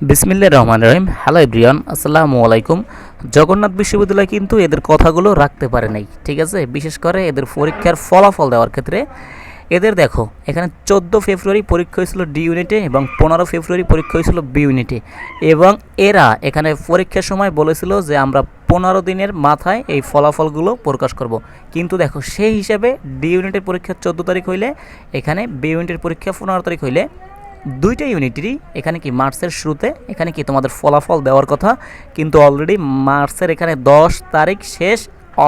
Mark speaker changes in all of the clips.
Speaker 1: বিসমিল্লা রহমান রহিম। Hello everyone, আসসালামু আলাইকুম। জগন্নাথ বিশ্ববিদ্যালয় কিন্তু এদের কথাগুলো রাখতে পারে নাই, ঠিক আছে? বিশেষ করে এদের পরীক্ষার ফলাফল দেওয়ার ক্ষেত্রে। এদের দেখো, এখানে চোদ্দ ফেব্রুয়ারি পরীক্ষা হয়েছিল ডি ইউনিটে এবং পনেরো ফেব্রুয়ারি পরীক্ষা হয়েছিল বি ইউনিটে। এবং এরা এখানে পরীক্ষার সময় বলেছিল যে আমরা পনেরো দিনের মাথায় এই ফলাফলগুলো প্রকাশ করব। কিন্তু দেখো, সেই হিসাবে ডি ইউনিটের পরীক্ষা চোদ্দ তারিখ হইলে, এখানে বি ইউনিটের পরীক্ষা পনেরো তারিখ হইলে দুইটা ইউনিটেরই এখানে কি মার্চের শুরুতে, এখানে কি তোমাদের ফলাফল দেওয়ার কথা, কিন্তু অলরেডি মার্চের এখানে দশ তারিখ শেষ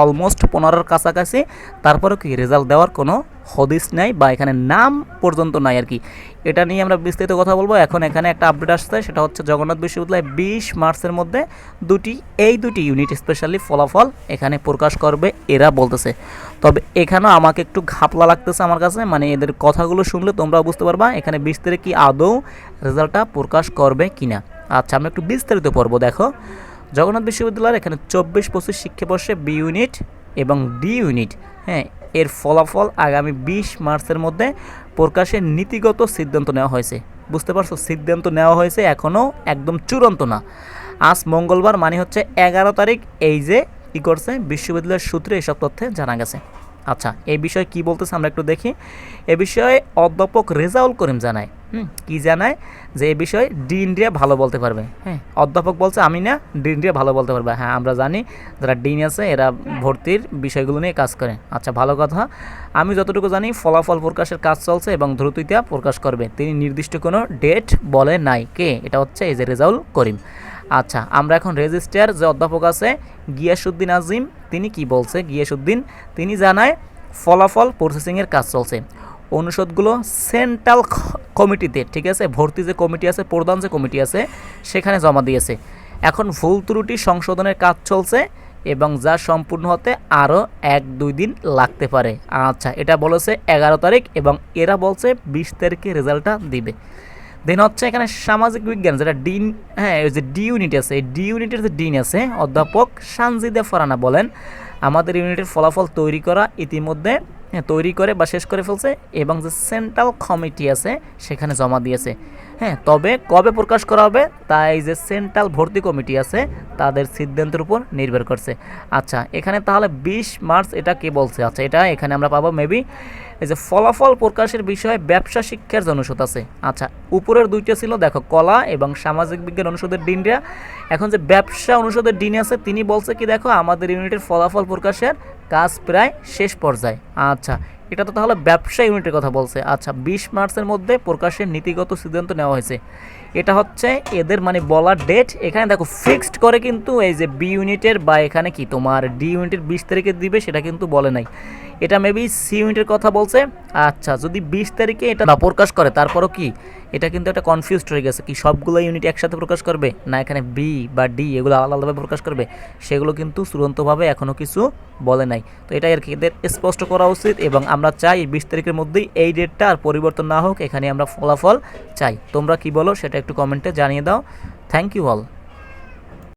Speaker 1: অলমোস্ট পনেরোর কাছাকাছি, তারপরেও কি রেজাল্ট দেওয়ার কোনো হদিস নাই বা এখানে নাম পর্যন্ত নাই আর কি। এটা নিয়ে আমরা বিস্তারিত কথা বলব। এখন এখানে একটা আপডেট আসছে, সেটা হচ্ছে জগন্নাথ বিশ্ববিদ্যালয় বিশ মার্চের মধ্যে দুটি, এই দুটি ইউনিট স্পেশালি ফলাফল এখানে প্রকাশ করবে, এরা বলতেছে। তবে এখানেও আমাকে একটু ঘাপলা লাগতেছে আমার কাছে মানে এদের কথাগুলো শুনলে তোমরা বুঝতে পারবা এখানে বিশ তারিখ কি আদৌ রেজাল্টটা প্রকাশ করবে কিনা। আচ্ছা আমরা একটু বিস্তারিত পড়ব, দেখো। জগন্নাথ বিশ্ববিদ্যালয়ের এখানে চব্বিশ পঁচিশ শিক্ষাবর্ষে বি ইউনিট এবং ডি ইউনিট হ্যাঁ এর ফলাফল আগামী বিশ মার্চের মধ্যে প্রকাশের নীতিগত সিদ্ধান্ত নেওয়া হয়েছে। বুঝতে পারছ? সিদ্ধান্ত নেওয়া হয়েছে এখনও একদম চূড়ান্ত না। আজ মঙ্গলবার মানে হচ্ছে এগারো তারিখ, এই যে কী করছে? বিশ্ববিদ্যালয়ের সূত্রে এসব তথ্যে জানা গেছে। আচ্ছা এই বিষয়ে কি বলতেছে আমরা একটু দেখি। এ বিষয়ে অধ্যাপক রেজাউল করিম জানায়। হুম। কি জানায়? যে এ বিষয়ে ডি ইন্ডিয়া ভালো বলতে পারবে। হ্যাঁ। অধ্যাপক বলছে আমি না ডি ইন্ডিয়া ভালো বলতে পারবে। হ্যাঁ আমরা জানি যারা ডিন আছে এরা ভর্তির বিষয়গুলো নিয়ে কাজ করে। আচ্ছা ভালো কথা। আমি যতটুকু জানি ফলাফল প্রকাশের কাজ চলছে এবং দ্রুতইতা প্রকাশ করবে। তিনি নির্দিষ্ট কোনো ডেট বলে নাই। কে? এটা হচ্ছে এই যে রেজাউল করিম। আচ্ছা আমরা এখন রেজিস্টার যে অধ্যাপক আছে গিয়াসুদ্দিন আজিম তিনি কি বলছে? গিয়াসুদ্দিন তিনি জানায় ফলাফল প্রসেসিংয়ের কাজ চলছে। অনুষদগুলো সেন্ট্রাল কমিটিতে, ঠিক আছে? ভর্তি যে কমিটি আছে, প্রধান যে কমিটি আছে, সেখানে জমা দিয়েছে। এখন ভুল ত্রুটি সংশোধনের কাজ চলছে এবং যা সম্পূর্ণ হতে আরও এক দুই দিন লাগতে পারে। আচ্ছা এটা বলেছে এগারো তারিখ এবং এরা বলছে বিশ তারিখে রেজাল্টটা দিবে। দেন হচ্ছে এখানে সামাজিক বিজ্ঞান, যেটা ডিন হ্যাঁ ওই যে ডি ইউনিট আছে, এই ডি ইউনিটের যে ডিন আছে, অধ্যাপক সানজিদা ফরানা বলেন, আমাদের ইউনিটের ফলাফল তৈরি করা ইতিমধ্যে তৈরি করে বা শেষ করে ফেলছে এবং যে সেন্ট্রাল কমিটি আছে সেখানে জমা দিয়েছে। হ্যাঁ তবে কবে প্রকাশ করা হবে তাই যে সেন্ট্রাল ভর্তি কমিটি আছে, তাদের সিদ্ধান্তের উপর নির্ভর করছে। আচ্ছা এখানে তাহলে বিশ মার্চ এটা কে বলছে? আচ্ছা এটা এখানে আমরা পাবো মেবি এই যে ফলাফল প্রকাশের বিষয়ে ব্যবসা শিক্ষার যে অনুষদ আছে। আচ্ছা উপরের দুইটা ছিল, দেখো, কলা এবং সামাজিক বিজ্ঞান অনুষদের ডিনরা এখন যে ব্যবসা অনুষদের ডিন আছে, তিনি বলছে কি, দেখো, আমাদের ইউনিটের ফলাফল প্রকাশের কাজ প্রায় শেষ পর্যায়ে। আচ্ছা এটা তো তাহলে ব্যবসা ইউনিটের কথা বলছে। আচ্ছা বিশ মার্চের মধ্যে প্রকাশের নীতিগত সিদ্ধান্ত নেওয়া হয়েছে। এটা হচ্ছে এদের মানে বলার ডেট এখানে দেখো ফিক্সড করে কিন্তু এই যে বি ইউনিটের বা এখানে কি তোমার ডি ইউনিটের বিশ তারিখে দিবে সেটা কিন্তু বলে নাই। এটা মেবি সি ইউনিটের কথা বলছে। আচ্ছা যদি বিশ তারিখে এটা না প্রকাশ করে, তারপরও কি? এটা কিন্তু একটা কনফিউজড হয়ে গেছে। কি সবগুলো ইউনিট একসাথে প্রকাশ করবে? না, এখানে বি বা ডি এগুলো আলাদা আলাদাভাবে প্রকাশ করবে? সেগুলো কিন্তু চূড়ান্তভাবে এখনও কিছু বলে নাই। তো এটাই আর কি এদের স্পষ্ট করা উচিত এবং আমরা চাই বিশ তারিখের মধ্যেই এই ডেটটা আর পরিবর্তন না হোক, এখানে আমরা ফলাফল চাই। তোমরা কি বলো, সেটা একটু কমেন্টে জানিয়ে দাও। Thank you all